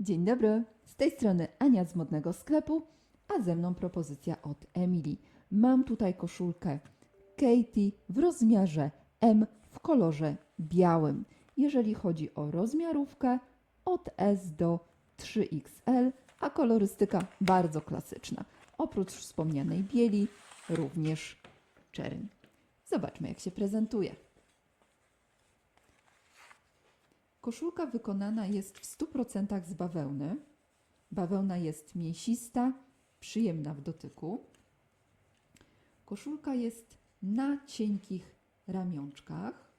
Dzień dobry, z tej strony Ania z modnego sklepu, a ze mną propozycja od Emily. Mam tutaj koszulkę Katie w rozmiarze M w kolorze białym. Jeżeli chodzi o rozmiarówkę, od S do 3XL, a kolorystyka bardzo klasyczna. Oprócz wspomnianej bieli, również czerń. Zobaczmy, jak się prezentuje. Koszulka wykonana jest w 100% z bawełny. Bawełna jest mięsista, przyjemna w dotyku. Koszulka jest na cienkich ramionczkach.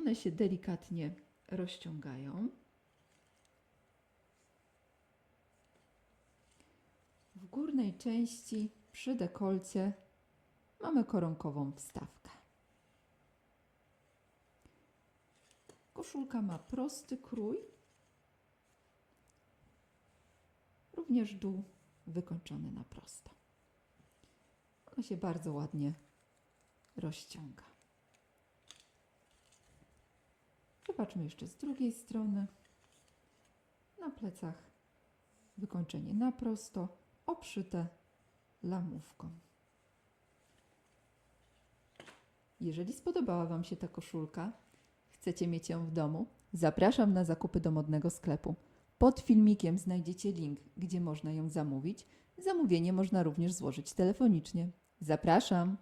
One się delikatnie rozciągają. W górnej części przy dekolcie mamy koronkową wstawkę. Koszulka ma prosty krój, również dół wykończony na prosto. Ona się bardzo ładnie rozciąga. Zobaczmy jeszcze z drugiej strony. Na plecach wykończenie na prosto, obszyte lamówką. Jeżeli spodobała Wam się ta koszulka, chcecie mieć ją w domu, zapraszam na zakupy do modnego sklepu. Pod filmikiem znajdziecie link, gdzie można ją zamówić. Zamówienie można również złożyć telefonicznie. Zapraszam!